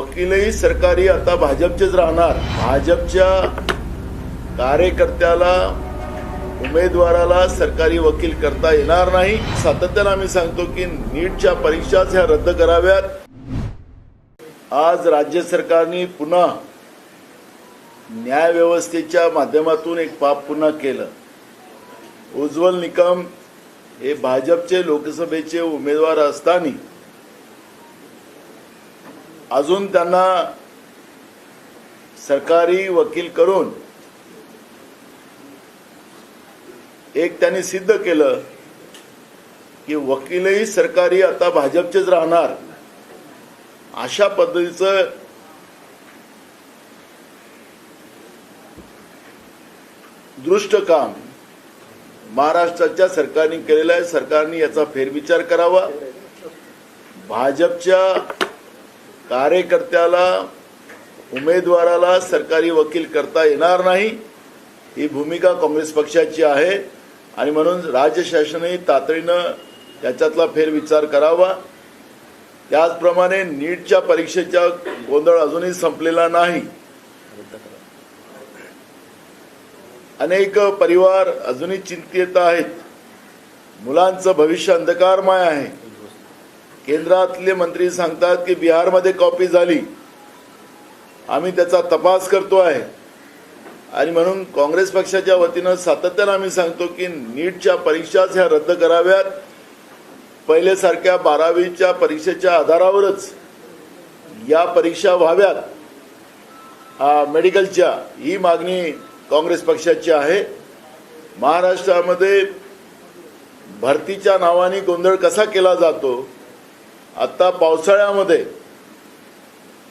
वकीलही सरकारी आता भाजपचेच राहणार. भाजपच्या कार्यकर्त्याला उमेदवाराला सरकारी वकील करता येणार नाही. सातत्यानं आम्ही सांगतो की नीटच्या परीक्षाच ह्या रद्द कराव्यात. आज राज्य सरकारने पुन्हा न्याय व्यवस्थेच्या माध्यमातून एक पाप पुन्हा केलं. उज्ज्वल निकम हे भाजपचे लोकसभेचे उमेदवार असताना अजून त्यांना सरकारी वकील करून एक त्यांनी सिद्ध केलं की वकीलही सरकारी आता भाजपचेच राहणार. अशा पद्धतीचं दृष्ट काम महाराष्ट्राच्या सरकारने केलेलं आहे. सरकारने याचा फेरविचार करावा. भाजपच्या कार्यकर्त्याला उमेदवाराला सरकारी वकील करता येणार नाही ही भूमिका काँग्रेस पक्षाची आहे. आणि म्हणून राज्य शासनही तातडीनं त्याच्यातला फेरविचार करावा. त्याचप्रमाणे नीटच्या परीक्षेचा गोंधळ अजूनही संपलेला नाही. अनेक परिवार अजूनही चिंतित आहेत. मुलांचं भविष्य अंधकारमय आहे. केंद्रातले मंत्री सांगतात की बिहारमध्ये कॉपी झाली. आम्ही त्याचा तपास करतो आहे. आणि म्हणून काँग्रेस पक्षाच्या वतीनं सातत्यानं आम्ही सांगतो की नीटच्या परीक्षाच ह्या रद्द कराव्यात. पहिल्यासारख्या बारावीच्या परीक्षेच्या आधारावरच या परीक्षा व्हाव्यात. मेडिकलच्या ही मागणी काँग्रेस पक्षाची आहे. महाराष्ट्रामध्ये भरतीच्या नावाने गोंधळ कसा केला जातो? आता पावसाळ्यामध्ये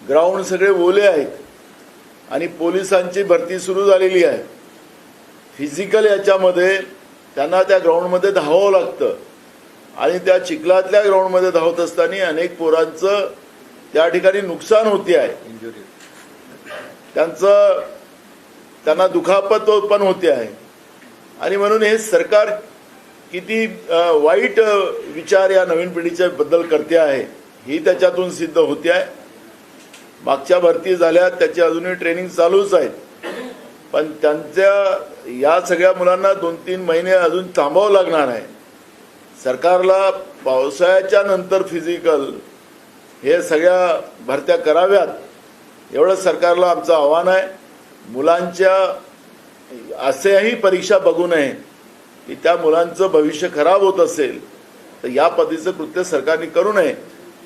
ग्राउंड सगळे ओले आहेत आणि पोलिसांची भरती सुरू झालेली आहे. फिजिकल याच्यामध्ये त्यांना त्या ग्राउंडमध्ये धावावं लागतं. आणि त्या चिखलातल्या ग्राउंडमध्ये धावत असताना अनेक पोरांचं त्या ठिकाणी नुकसान होते आहे. त्यांचं त्यांना दुखापत पण होते आहे. आणि म्हणून हे सरकार किती वाईट विचार या नवीन पिढीच्या बद्दल करते आहे ही त्याच्यातून सिद्ध होते आहे. मागच्या भरती झाल्या त्याची अजूनही ट्रेनिंग चालूच आहेत. पण त्यांच्या या सगळ्या मुलांना दोन तीन महिने अजून थांबावं लागणार आहे. सरकारला पावसाळ्याच्या नंतर फिजिकल हे सगळ्या भरत्या कराव्यात एवढं सरकारला आमचं आव्हान आहे. मुलांच्या असेही परीक्षा बघू नये. की त्या मुलांचं भविष्य खराब होत असेल तर या पद्धतीचं कृत्य सरकारने करू नये.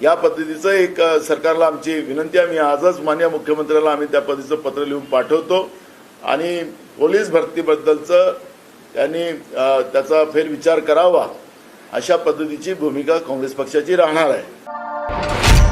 या पद्धतीचं एक सरकारला आमची विनंती आम्ही आजच मान्य मुख्यमंत्र्याला आम्ही त्या पद्धतीचं पत्र लिहून पाठवतो. आणि पोलीस भरतीबद्दलचं त्यांनी त्याचा फेरविचार करावा. अशा पद्धतीची भूमिका काँग्रेस पक्षाची राहणार आहे.